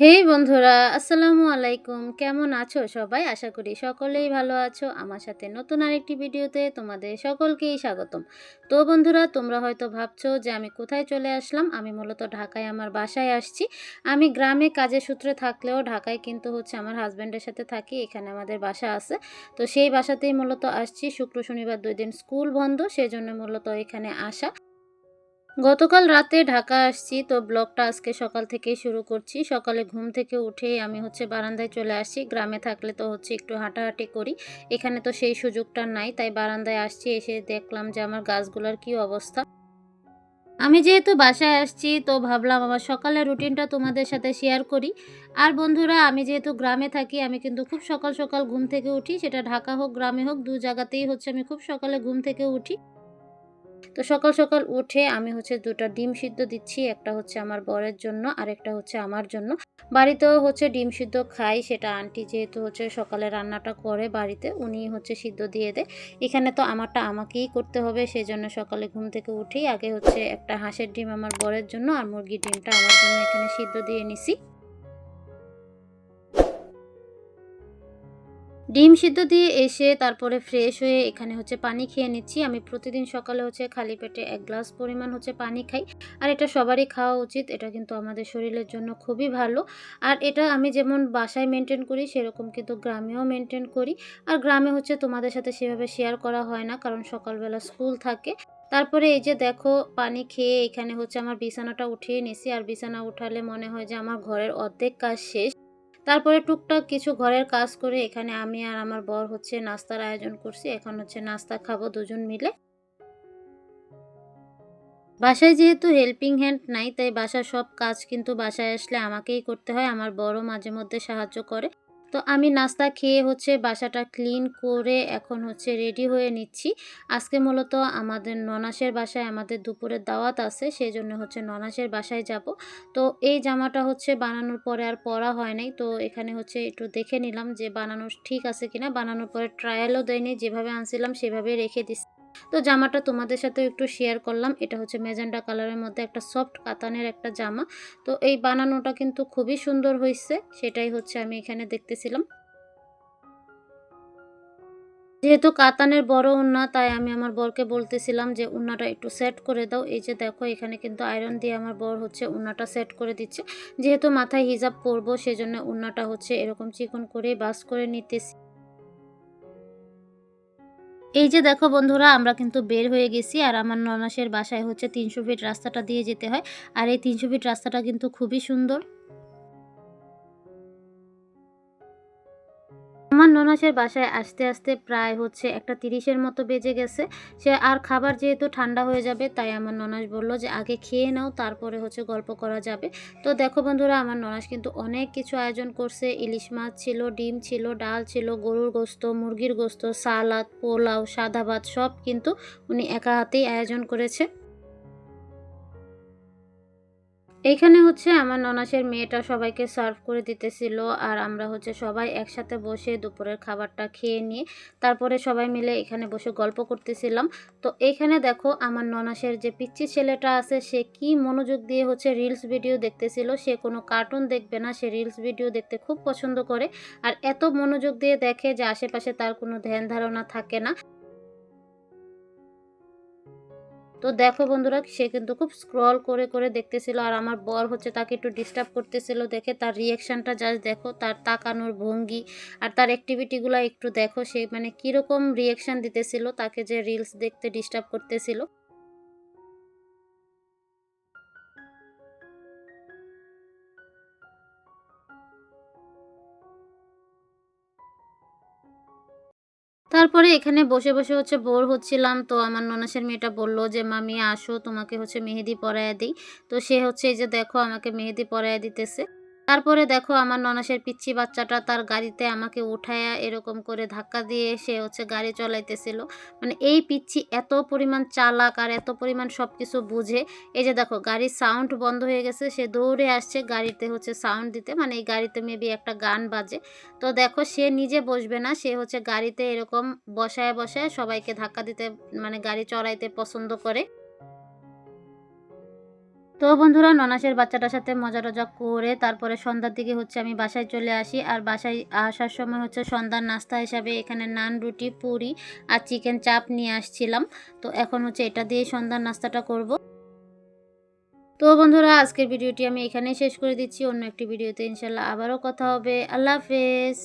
হে বন্ধুরা, আসসালামু আলাইকুম। কেমন আছো সবাই? আশা করি সকলেই ভালো আছো। আমার সাথে নতুন আরেকটি ভিডিওতে তোমাদের সকলকেই স্বাগতম। তো বন্ধুরা, তোমরা হয়তো ভাবছ যে আমি কোথায় চলে আসলাম? আমি মূলত ঢাকায় আমার বাসায় আসছি। আমি গ্রামে কাজের সূত্রে থাকলেও ঢাকায় কিন্তু হচ্ছে আমার হাজব্যান্ডের সাথে থাকি, এখানে আমাদের বাসা আছে। তো সেই বাসাতেই মূলত আসছি। শুক্র, শনিবার দুই দিন স্কুল বন্ধ সেই জন্য মূলত এখানে আসা। গতকাল রাতে ঢাকা আসছি, তো ব্লগটা আজকে সকাল থেকেই শুরু করছি। সকালে ঘুম থেকে উঠেই আমি হচ্ছে বারান্দায় চলে আসছি গ্রামে থাকলে তো হচ্ছে একটু হাঁটাহাঁটি করি। এখানে তো সেই সুযোগটা নাই, তাই বারান্দায় আসছি, এসে দেখলাম যে আমার গাছগুলোর কি অবস্থা। আমি যেহেতু বাসায় আসছি, তো ভাবলাম আমার সকালের রুটিনটা তোমাদের সাথে শেয়ার করি। আর বন্ধুরা, আমি যেহেতু গ্রামে থাকি, আমি কিন্তু খুব সকাল সকাল ঘুম থেকে উঠি। সেটা ঢাকা হোক, গ্রামে হোক, দু জায়গাতেই হচ্ছে আমি খুব সকালে ঘুম থেকে উঠি। তো সকাল সকাল উঠে আমি হচ্ছে দুটা ডিম সিদ্ধ দিচ্ছি, একটা হচ্ছে আমার বরের জন্য আর একটা হচ্ছে আমার জন্য। বাড়িতেও হচ্ছে ডিম সিদ্ধ খাই, সেটা আন্টি যেহেতু হচ্ছে সকালে রান্নাটা করে বাড়িতে, উনি হচ্ছে সিদ্ধ দিয়ে দেয়। এখানে তো আমারটা আমাকেই করতে হবে সেই জন্য সকালে ঘুম থেকে উঠেই আগে হচ্ছে একটা হাঁসের ডিম আমার বরের জন্য আর মুরগির ডিমটা আমার জন্য এখানে সিদ্ধ দিয়ে নিছি। ডিম সিদ্ধ দিয়ে এসে তারপরে ফ্রেশ হয়ে এখানে হচ্ছে পানি খেয়ে নিচ্ছি। আমি প্রতিদিন সকালে হচ্ছে খালি পেটে এক গ্লাস পরিমাণ হচ্ছে পানি খাই। আর এটা সবারই খাওয়া উচিত, এটা কিন্তু আমাদের শরীরের জন্য খুবই ভালো। আর এটা আমি যেমন বাসায় মেনটেন করি, সেরকম কিন্তু গ্রামেও মেনটেন করি। আর গ্রামে হচ্ছে তোমাদের সাথে সেভাবে শেয়ার করা হয় না, কারণ সকালবেলা স্কুল থাকে। তারপরে এই যে দেখো পানি খেয়ে এখানে হচ্ছে আমার বিছানাটা উঠিয়ে নিছি। আর বিছানা উঠালে মনে হয় যে আমার ঘরের অর্ধেক কাজ শেষ। তারপরে টুকটাক কিছু ঘরের কাজ করে এখানে আমি আর আমার বর হচ্ছে নাস্তার আয়োজন করছি। এখন হচ্ছে নাস্তা খাব দুজন মিলে। বাসায় যেহেতু হেল্পিং হ্যান্ড নাই, তাই বাসার সব কাজ কিন্তু বাসায় আসলে আমাকেই করতে হয়। আমার বড় মাঝে মধ্যে সাহায্য করে। তো আমি নাস্তা খেয়ে হচ্ছে বাসাটা ক্লিন করে এখন হচ্ছে রেডি হয়ে নিচ্ছি। আজকে মূলত আমাদের ননাসের বাসায় আমাদের দুপুরের দাওয়াত আছে সেই জন্য হচ্ছে ননাসের বাসায় যাব। তো এই জামাটা হচ্ছে বানানোর পরে আর পরা হয় নাই, তো এখানে হচ্ছে একটু দেখে নিলাম যে বানানো ঠিক আছে কিনা। বানানোর পরে ট্রায়ালও দেয়নি, যেভাবে আনছিলাম সেভাবে রেখে দিচ্ছি তো জামাটা তোমাদের সাথে একটু শেয়ার করলাম। এটা হচ্ছে মেজেন্ডা কালারের মধ্যে একটা সফট কাতানের একটা জামা। তো এই বানানোটা কিন্তু খুবই সুন্দর হয়েছে সেটাই হচ্ছে আমি এখানে দেখতেছিলাম। যেহেতু কাতানের বড় উন্না, তাই আমি আমার বরকে বলতেছিলাম যে, উন্নাটা একটু সেট করে দাও। এই যে দেখো, এখানে কিন্তু আয়রন দিয়ে আমার বর হচ্ছে উন্নাটা সেট করে দিচ্ছে। যেহেতু মাথায় হিজাব পরবো, সেজন্য উন্নাটা হচ্ছে এরকম চিকন করে বাস করে নিতেছি। এই যে দেখো বন্ধুরা, আমরা কিন্তু বের হয়ে গেছি আর আমার ননাসের বাসায় হচ্ছে তিনশো ফিট রাস্তাটা দিয়ে যেতে হয়। আর এই তিনশো ফিট রাস্তাটা কিন্তু খুবই সুন্দর। আমার ননাসের বাসায় আসতে আসতে প্রায় হচ্ছে একটা তিরিশের মতো বেজে গেছে। সে আর খাবার যেহেতু ঠান্ডা হয়ে যাবে, তাই আমার ননাস বলল যে, আগে খেয়ে নাও, তারপরে হচ্ছে গল্প করা যাবে। তো দেখো বন্ধুরা, আমার ননাস কিন্তু অনেক কিছু আয়োজন করছে। ইলিশ মাছ ছিল, ডিম ছিল, ডাল ছিল, গরুর গোস্ত, মুরগির গোস্ত, সালাদ, পোলাও, সাদা ভাত সব কিন্তু উনি একা হাতেই আয়োজন করেছে। এইখানে হচ্ছে আমার ননাসের মেয়েটা সবাইকে সার্ভ করে দিতেছিল আর আমরা হচ্ছে সবাই একসাথে বসে দুপুরের খাবারটা খেয়ে নিয়ে তারপরে সবাই মিলে এখানে বসে গল্প করতেছিলাম। তো এইখানে দেখো আমার ননাসের যে পিচ্ছি ছেলেটা আছে, সে কি মনোযোগ দিয়ে হচ্ছে রিলস ভিডিও দেখতেছিল, সে কোনো কার্টুন দেখবে না, সে রিলস ভিডিও দেখতে খুব পছন্দ করে। আর এত মনোযোগ দিয়ে দেখে যে আশেপাশে তার কোনো ধ্যান ধারণা থাকে না। তো দেখো বন্ধুরা, সে কিন্তু খুব স্ক্রল করে করে দেখতেছিল আর আমার বর হচ্ছে তাকে একটু ডিস্টার্ব করতেছিল। দেখে তার রিয়াকশানটা জাস্ট দেখো, তার তাকানোর ভঙ্গি আর তার অ্যাক্টিভিটিগুলো একটু দেখো। সে মানে কীরকম রিয়াকশান দিতেছিল, তাকে যে রিলস দেখতে ডিস্টার্ব করতেছিল। তারপরে এখানে বসে বসে হচ্ছে বোর হচ্ছিলাম। তো আমার ননাসের মেয়েটা বলল যে, মামি, আসো, তোমাকে হচ্ছে মেহেদি পরাইয়া দিই। তো সে হচ্ছে এই যে দেখো, আমাকে মেহেদি পরাইয়া দিতেছে। তারপরে দেখো আমার ননাসের পিচ্ছি বাচ্চাটা তার গাড়িতে আমাকে উঠায়া এরকম করে ধাক্কা দিয়ে সে হচ্ছে গাড়ি চলাইতেছিল। মানে এই পিচ্ছি এত পরিমাণ চালাক আর এত পরিমাণ সব কিছু বুঝে, এই যে দেখো গাড়ির সাউন্ড বন্ধ হয়ে গেছে, সে দৌড়ে আসছে গাড়িতে হচ্ছে সাউন্ড দিতে মানে এই গাড়িতে মেবি একটা গান বাজে। তো দেখো সে নিজে বসবে না, সে হচ্ছে গাড়িতে এরকম বসায় বসায় সবাইকে ধাক্কা দিতে মানে গাড়ি চড়াইতে পছন্দ করে। তো বন্ধুরা, ননাসের বাচ্চাটার সাথে মজা টজা করে তারপরে সন্ধ্যার দিকে হচ্ছে আমি বাসায় চলে আসি। আর বাসায় আসার সময় হচ্ছে সন্ধ্যার নাস্তা হিসাবে এখানে নান, রুটি, পুরি আর চিকেন চাপ নিয়ে আসছিলাম। তো এখন হচ্ছে এটা দিয়ে সন্ধ্যার নাস্তাটা করব। তো বন্ধুরা, আজকের ভিডিওটি আমি এখানেই শেষ করে দিচ্ছি। অন্য একটি ভিডিওতে ইনশাল্লাহ আবারও কথা হবে। আল্লাহ হাফেজ।